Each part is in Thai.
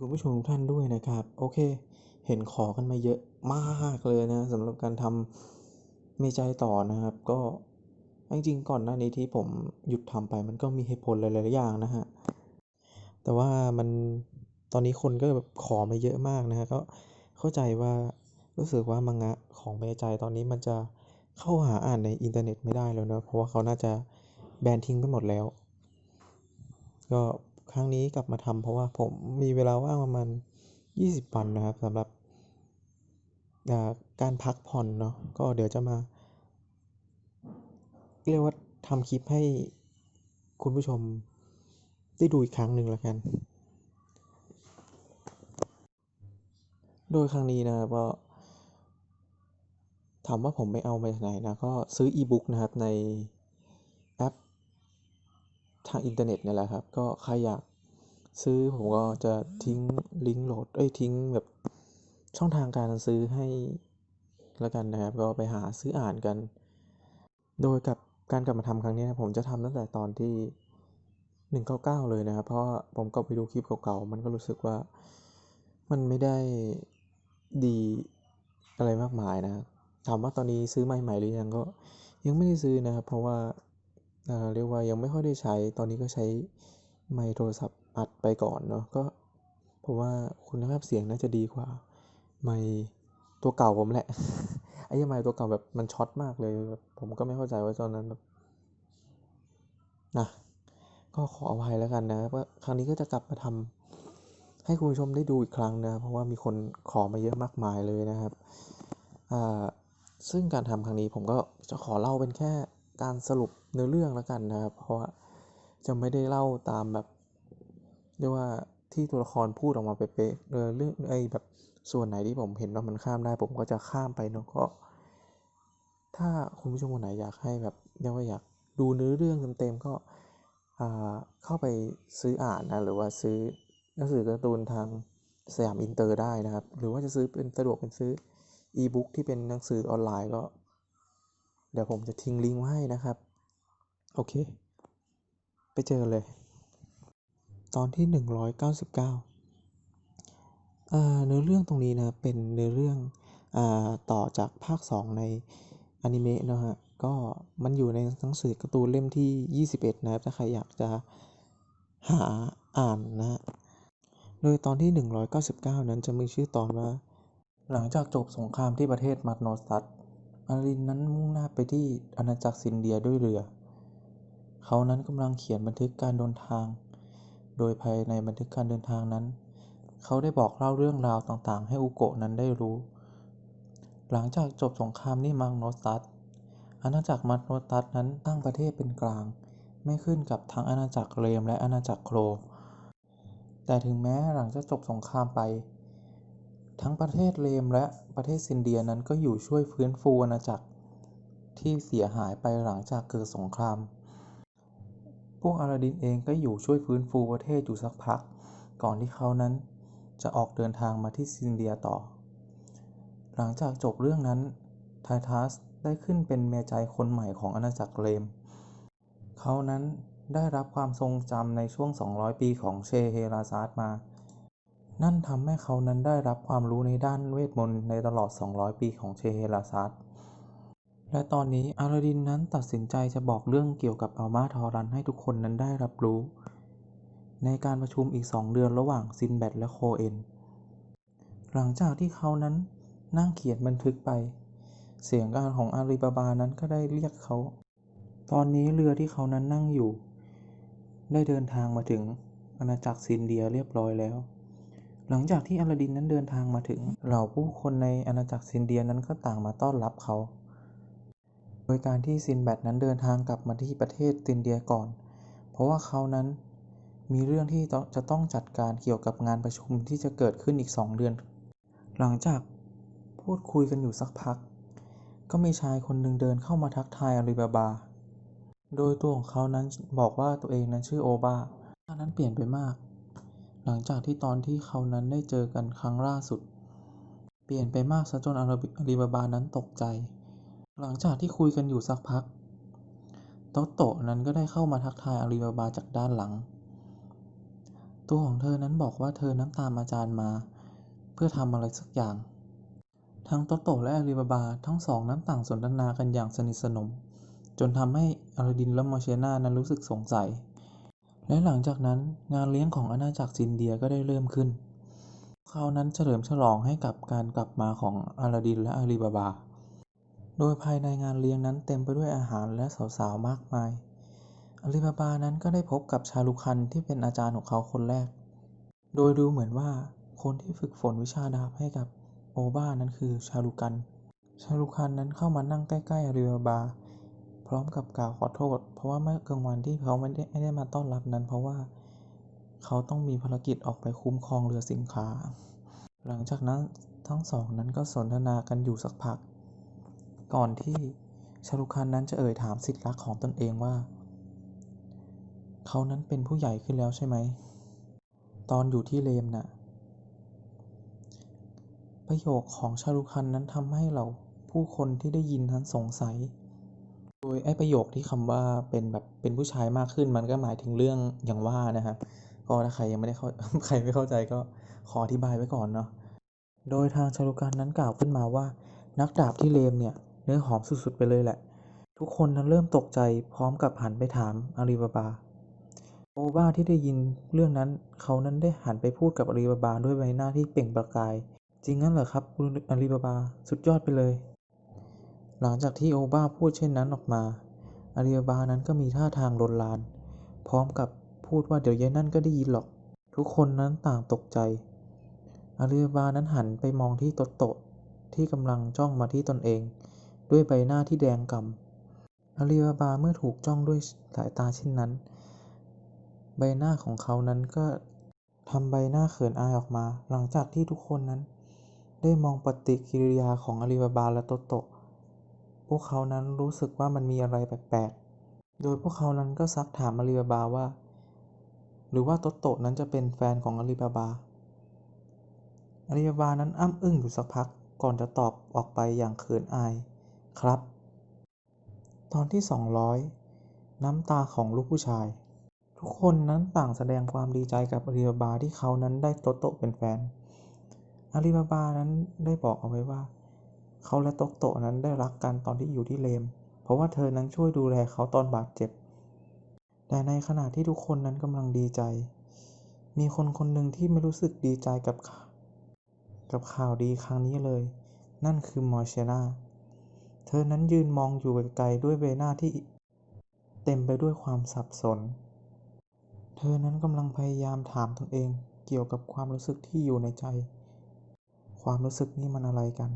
คุณผู้ชมทุกท่านด้วยนะครับ โอเค เห็นขอกันมาเยอะมากเลยนะสำหรับการทำมีใจต่อนะครับ ก็จริงๆก่อนหน้านี้ที่ผมหยุดทำไปมันก็มีเหตุผลหลายๆอย่างนะฮะแต่ว่ามันตอนนี้คนก็แบบขอมาเยอะมากนะฮะก็เข้าใจว่ารู้สึกว่ามังงะของเมใจตอนนี้มันจะเข้าหาอ่านในอินเทอร์เน็ตไม่ได้แล้วเนอะเพราะว่าเขาน่าจะแบนทิ้งไปหมดแล้ว ก็ รั้งนี้กลับมาทำเพราะว่าผมมีเวลาว่างประมาณ 20 วันนะครับสำหรับการพักผ่อนเนาะก็เดี๋ยวจะมา เรียกว่าทำคลิปให้คุณผู้ชมได้ดูอีกครั้งหนึ่งแล้วกัน โดยครั้งนี้นะครับก็ถามว่าผมไปเอามาจากไหนนะ ก็ซื้ออีบุ๊กนะครับในแอป ทางอินเทอร์เน็ตเนี่ยแหละครับ ก็ใครอยากซื้อผมก็จะทิ้งลิงก์โหลดเอ้ยทิ้งแบบช่องทางการซื้อให้แล้วกันนะครับ ก็ไปหาซื้ออ่านกัน โดยกับการกลับมาทำครั้งนี้นะผมจะทำตั้งแต่ตอนที่ 199 เลยนะครับ เพราะผมก็ไปดูคลิปเก่าๆ มันก็รู้สึกว่ามันไม่ได้ดีอะไรมากมายนะ ถามว่าตอนนี้ซื้อใหม่ๆหรือยังก็ยังไม่ได้ซื้อนะครับ เพราะว่า เรียกว่ายังไม่ค่อยได้ใช้ ตอนนี้ก็ใช้ไมโทรศัพท์อัดไปก่อนเนาะก็เพราะว่าคุณภาพเสียงน่าจะดีกว่า ไมตัวเก่าผมแหละไอ้เหี้ยไมตัวเก่าแบบมันช็อตมากเลยแบบผมก็ไม่เข้าใจว่าตอนนั้นแบบนะก็ขออภัยแล้วกันนะว่าครั้งนี้ก็จะกลับมาทำให้คุณผู้ชมได้ดูอีกครั้งนะเพราะว่ามีคนขอมาเยอะมากมายเลยนะครับอ่าซึ่งการทำครั้งนี้ผมก็จะขอเล่าเป็นแค่ การสรุปเนื้อเรื่องแล้วกันนะครับ เพราะว่าจะไม่ได้เล่าตามแบบเรียกว่าที่ตัวละครพูดออกมาเป๊ะๆเออเรื่องไอ้แบบส่วนไหนที่ผมเห็นว่ามันข้ามได้ ผมก็จะข้ามไปเนาะก็ ถ้าคุณผู้ชมคนไหนอยากให้แบบเรียกว่าอยากดูเนื้อเรื่องเต็มๆก็เข้าไปซื้ออ่านนะหรือว่าซื้อหนังสือการ์ตูนทางสยามอินเตอร์ได้นะครับ หรือว่าจะซื้อเป็นสะดวกเป็นซื้ออีบุ๊กที่เป็นหนังสือออนไลน์ก็ เดี๋ยวผมจะทิ้งลิงก์ไว้ให้นะครับ โอเค ไปเจอเลย ตอนที่ 199อ่าเนื้อเรื่องตรงนี้นะ เป็นเนื้อเรื่องอ่าต่อจากภาค 2 ในอนิเมะนะฮะ ก็มันอยู่ในหนังสือการ์ตูนเล่มที่ 21 นะครับ ถ้าใครอยากจะหาอ่านนะ โดยตอนที่ 199 นั้นจะมีชื่อตอนว่า หลังจากจบสงครามที่ประเทศมัดโนสตัส อารินนั้นมุ่งหน้าไปที่อาณาจักรซินเดียด้วยเรือ เขานั้นกำลังเขียนบันทึกการเดินทาง โดยภายในบันทึกการเดินทางนั้น เขาได้บอกเล่าเรื่องราวต่างๆ ให้อุโกะนั้นได้รู้ หลังจากจบสงครามที่มังโนสตัสอาณาจักรมัดโนตัสนั้นตั้งประเทศเป็นกลาง ไม่ขึ้นกับทั้งอาณาจักรเรมและอาณาจักรโคร แต่ถึงแม้หลังจากจบสงครามไป ทั้งประเทศเรมและประเทศซินเดียนั้นก็อยู่ช่วยฟื้นฟูอาณาจักรที่เสียหายไปหลังจากเกิดสงคราม พวกอาลาดินเองก็อยู่ช่วยฟื้นฟูประเทศอยู่สักพัก ก่อนที่เขานั้นจะออกเดินทางมาที่ซินเดียต่อ หลังจากจบเรื่องนั้น ไททัสได้ขึ้นเป็นเมียใจคนใหม่ของอาณาจักรเรมเขานั้นได้รับความทรงจำในช่วง 200 ปีของเชเฮราซาดมา นั่นทำให้เขานั้นได้รับความรู้ในด้านเวทมนต์ในตลอด 200 ปีของเชเฮราซาดและตอนนี้อาลาดินนั้นตัดสินใจจะบอกเรื่องเกี่ยวกับอัลมาทอรันให้ทุกคนนั้นได้รับรู้ ในการประชุมอีกสองเดือนระหว่างซินแบดและโคเอน หลังจากที่เขานั้นนั่งเขียนบันทึกไป เสียงการของอาลีบาบานั้นก็ได้เรียกเขา ตอนนี้เรือที่เขานั้นนั่งอยู่ ได้เดินทางมาถึงอาณาจักรซินเดียเรียบร้อยแล้ว หลังจากที่อลาดินนั้นเดินทางมาถึง เหล่าผู้คนในอาณาจักรซินเดียนั้นก็ต่างมาต้อนรับเขา โดยการที่ซินแบดนั้นเดินทางกลับมาที่ประเทศซินเดียก่อน เพราะว่าเขานั้นมีเรื่องที่ต้องจะต้องจัดการเกี่ยวกับงานประชุมที่จะเกิดขึ้นอีกสองเดือน หลังจากพูดคุยกันอยู่สักพัก ก็มีชายคนหนึ่งเดินเข้ามาทักทายอาลีบาบา โดยตัวของเขานั้นบอกว่าตัวเองนั้นชื่อโอบาหน้านั้นเปลี่ยนไปมาก หลังจากที่ตอนที่เขานั้นได้เจอกันครั้งล่าสุด เปลี่ยนไปมากซะจนอาลีบาบานั้นตกใจ หลังจากที่คุยกันอยู่สักพักโตโตะนั้นก็ได้เข้ามาทักทายอาลีบาบาจากด้านหลัง ตัวของเธอนั้นบอกว่าเธอนั้นตามอาจารย์มา เพื่อทำอะไรสักอย่าง ทั้งโตโตและอาลีบาบาทั้งสองนั้นต่างสนทนากันอย่างสนิทสนม จนทำให้อลาดินและมอร์เชนานั้นรู้สึกสงสัย และหลังจากนั้นงานเลี้ยงของอาณาจักรซินเดียก็ได้เริ่มขึ้น เขานั้นเฉลิมฉลองให้กับการกลับมาของอาลาดินและอาลีบาบา โดยภายในงานเลี้ยงนั้นเต็มไปด้วยอาหารและสาวๆมากมาย อาลีบาบานั้นก็ได้พบกับชาลุคันที่เป็นอาจารย์ของเขาคนแรก โดยดูเหมือนว่าคนที่ฝึกฝนวิชาดาบให้กับโอบ้านั้นคือชาลุกัน ชาลุคันนั้นเข้ามานั่งใกล้ๆอาลีบาบา พร้อมกับกล่าวขอโทษ เพราะว่าเมื่อกลางวันที่เขาไม่ได้ไม่ได้มาต้อนรับนั้น เพราะว่าเขาต้องมีภารกิจออกไปคุ้มครองเรือสินค้า หลังจากนั้นทั้งสองนั้นก็สนทนากันอยู่สักพัก ก่อนที่ชาลุคันนั้นจะเอ่ยถามสิทธิรักของตนเองว่า เขานั้นเป็นผู้ใหญ่ขึ้นแล้วใช่ไหม ตอนอยู่ที่เลมน่ะ ประโยคของชาลุคันนั้นทำให้เราผู้คนที่ได้ยินนั้นสงสัย โดยไอ้ประโยคที่คำว่าเป็นแบบเป็นผู้ชายมากขึ้นมันก็หมายถึงเรื่องอย่างว่านะครับก็ถ้าใครยังไม่ได้เข้าใครไม่เข้าใจก็ขออธิบายไว้ก่อนเนาะโดยทางชาลุกันนั้นกล่าวขึ้นมาว่า นักดาบที่เลมเนี่ยเนื้อหอมสุดๆไปเลยแหละ ทุกคนนั้นเริ่มตกใจพร้อมกับหันไปถามอาลีบาบาโอบ้าที่ได้ยินเรื่องนั้นเขานั้นได้หันไปพูดกับอาลีบาบาด้วยใบหน้าที่เปล่งประกาย จริงงั้นเหรอครับคุณอาลีบาบาสุดยอดไปเลย หลังจากที่โอบ้าพูดเช่นนั้นออกมา อาลีบาบานั้นก็มีท่าทางลนลาน พร้อมกับพูดว่าเดี๋ยวยายนั่นก็ได้ยินหรอก ทุกคนนั้นต่างตกใจ อาลีบาบานั้นหันไปมองที่โตโตะที่กำลังจ้องมาที่ตนเอง ด้วยใบหน้าที่แดงก่ำอาลีบาบาเมื่อถูกจ้องด้วยสายตาเช่นนั้น ใบหน้าของเขานั้นก็ทำใบหน้าเขินอายออกมา หลังจากที่ทุกคนนั้น ได้มองปฏิกิริยาของอาลีบาบาและโตโตะ พวกเขานั้นรู้สึกว่ามันมีอะไรแปลกๆ โดยพวกเขานั้นก็ซักถามอาลีบาบาว่า หรือว่าโตโตะนั้นจะเป็นแฟนของอาลีบาบา อาลีบาบานั้นอ้ำอึ้งอยู่สักพักก่อนจะตอบออกไปอย่างเขินอาย ครับ ตอนที่ 200 น้ำตาของลูกผู้ชาย ทุกคนนั้นต่างแสดงความดีใจกับอาลีบาบาที่เขานั้นได้โตโตะเป็นแฟน อาลีบาบานั้นได้บอกเอาไว้ว่า เขาและโตโตะนั้นได้รักกันตอนที่อยู่ที่เลม เพราะว่าเธอนั้นช่วยดูแลเขาตอนบาดเจ็บ แต่ในขณะที่ทุกคนนั้นกำลังดีใจ มีคนคนหนึ่งที่ไม่รู้สึกดีใจกับข่ากับข่าวดีครั้งนี้เลย นั่นคือมอร์เชนาเธอนั้นยืนมองอยู่ไกลๆด้วยใบหน้าที่เต็มไปด้วยความสับสน เธอนั้นกำลังพยายามถามตนเองเกี่ยวกับความรู้สึกที่อยู่ในใจ ความรู้สึกนี่มันอะไรกัน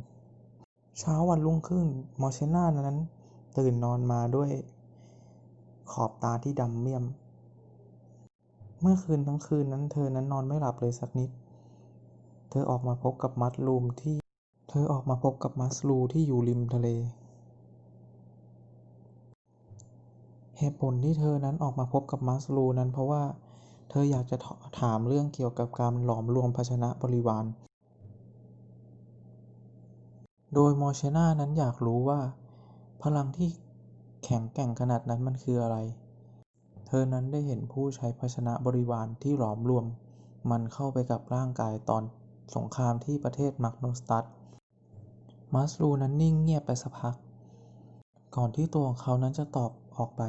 เช้าวันรุ่งขึ้นมอร์เชน่านั้น ตื่นนอนมาด้วยขอบตาที่ดำเมี่ยม เมื่อคืนทั้งคืนนั้นเธอนั้นนอนไม่หลับเลยสักนิด เธอออกมาพบกับมัสลูมที่ เธอออกมาพบกับมัสลูที่อยู่ริมทะเล เหตุผลที่เธอนั้นออกมาพบกับมัสลูนั้นเพราะว่า เธออยากจะถามเรื่องเกี่ยวกับการหลอมรวมภาชนะบริวาร โดยมอร์เชนานั้นอยากรู้ว่าพลังที่แข็งแกร่งขนาดนั้นมันคืออะไร เธอนั้นได้เห็นผู้ใช้ภาชนะบริวารที่หลอมรวม มันเข้าไปกับร่างกายตอนสงครามที่ประเทศมักโนสตัสมัสลูนั้นนิ่งเงียบไปสักพัก ก่อนที่ตัวของเขานั้นจะตอบออกไป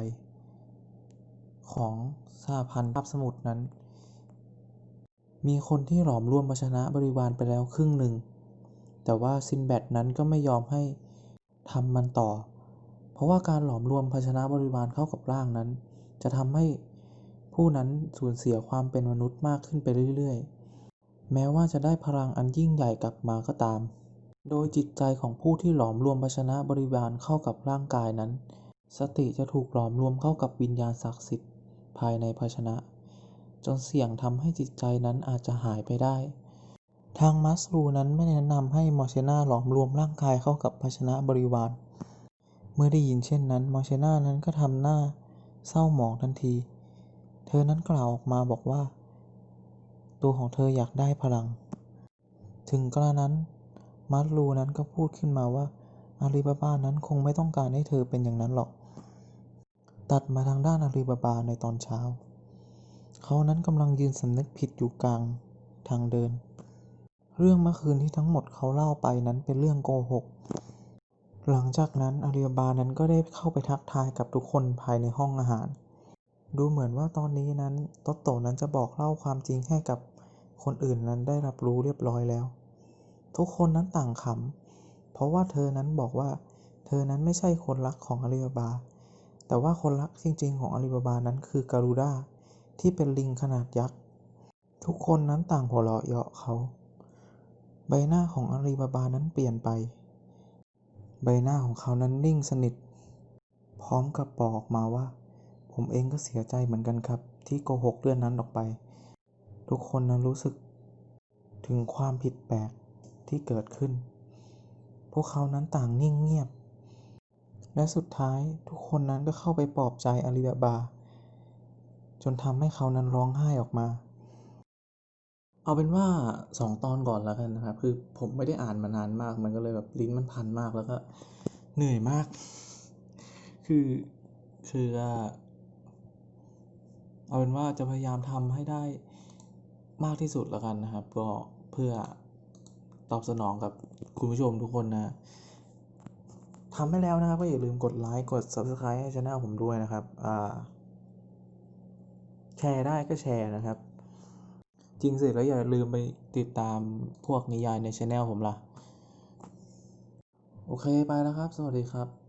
ของสหพันธ์คาบสมุทรนั้น มีคนที่หลอมรวมภาชนะบริวารไปแล้วครึ่งหนึ่ง แต่ว่าซินแบดนั้นก็ไม่ยอมให้ทำมันต่อ เพราะว่าการหลอมรวมภาชนะบริวารเข้ากับร่างนั้น จะทำให้ผู้นั้นสูญเสียความเป็นมนุษย์มากขึ้นไปเรื่อยๆ แม้ว่าจะได้พลังอันยิ่งใหญ่กลับมาก็ตาม โดยจิตใจของผู้ที่หลอมรวมภาชนะบริวารเข้ากับร่างกายนั้น สติจะถูกหลอมรวมเข้ากับวิญญาณศักดิ์สิทธิ์ภายในภาชนะ จนเสี่ยงทำให้จิตใจนั้นอาจจะหายไปได้ ทางมัสลูนั้นไม่แนะนำให้มอร์เชนาหลอมรวมร่างกายเข้ากับภาชนะบริวาร เมื่อได้ยินเช่นนั้น มอร์เชนานั้นก็ทำหน้าเศร้าหมองทันที เธอนั้นกล่าวออกมาบอกว่า ตัวของเธออยากได้พลัง ถึงกระนั้น มัสลูนั้นก็พูดขึ้นมาว่า อาลีบาบานั้นคงไม่ต้องการให้เธอเป็นอย่างนั้นหรอก ตัดมาทางด้านอาลีบาบาในตอนเช้า เขานั้นกำลังยืนสำนึกผิดอยู่กลางทางเดิน เรื่องเมื่อคืนที่ทั้งหมดเขาเล่าไปนั้นเป็นเรื่องโกหก หลังจากนั้นอาลีบาบานั้นก็ได้เข้าไปทักทายกับทุกคนภายในห้องอาหาร ดูเหมือนว่าตอนนี้นั้นโตโตนั้นจะบอกเล่าความจริงให้กับคนอื่นนั้นได้รับรู้เรียบร้อยแล้ว ทุกคนนั้นต่างขำเพราะว่าเธอนั้นบอกว่า เธอนั้นไม่ใช่คนรักของอาลีบาบา แต่ว่าคนรักจริง ๆ ของอาลีบาบานั้นคือการูด้าที่เป็นลิงขนาดยักษ์ ทุกคนนั้นต่างหัวเราะเยาะเขา ใบหน้าของอาลีบาบานั้นเปลี่ยนไป ใบหน้าของเขานั้นนิ่งสนิท พร้อมกับบอกออกมาว่า ผมเองก็เสียใจเหมือนกันครับ ที่โกหกเรื่องนั้นออกไป ทุกคนนั้นรู้สึก ถึงความผิดแปลกที่เกิดขึ้น พวกเขานั้นต่างนิ่งเงียบ และสุดท้ายทุกคนนั้นก็เข้าไปปลอบใจอาลีบาบา จนทำให้เขานั้นร้องไห้ออกมา เอาเป็นว่าสองตอนก่อนแล้วกันนะครับ คือผมไม่ได้อ่านมานานมาก มันก็เลยแบบลิ้นมันพันมากแล้วก็เหนื่อยมาก คือคืออะเอาเป็นว่าจะพยายามทำให้ได้มากที่สุดแล้วกันนะครับ ก็เพื่อตอบสนองกับคุณผู้ชมทุกคนนะทำให้แล้วนะครับ ก็อย่าลืมกดไลค์กด Subscribe ให้ช่องผมด้วยนะครับอ่าแชร์ได้ก็แชร์นะครับ จริงสิแล้วอย่าลืมไปติดตามพวกนิยายในช anel ผมล่ะ โอเคไปแล้วครับ สวัสดีครับ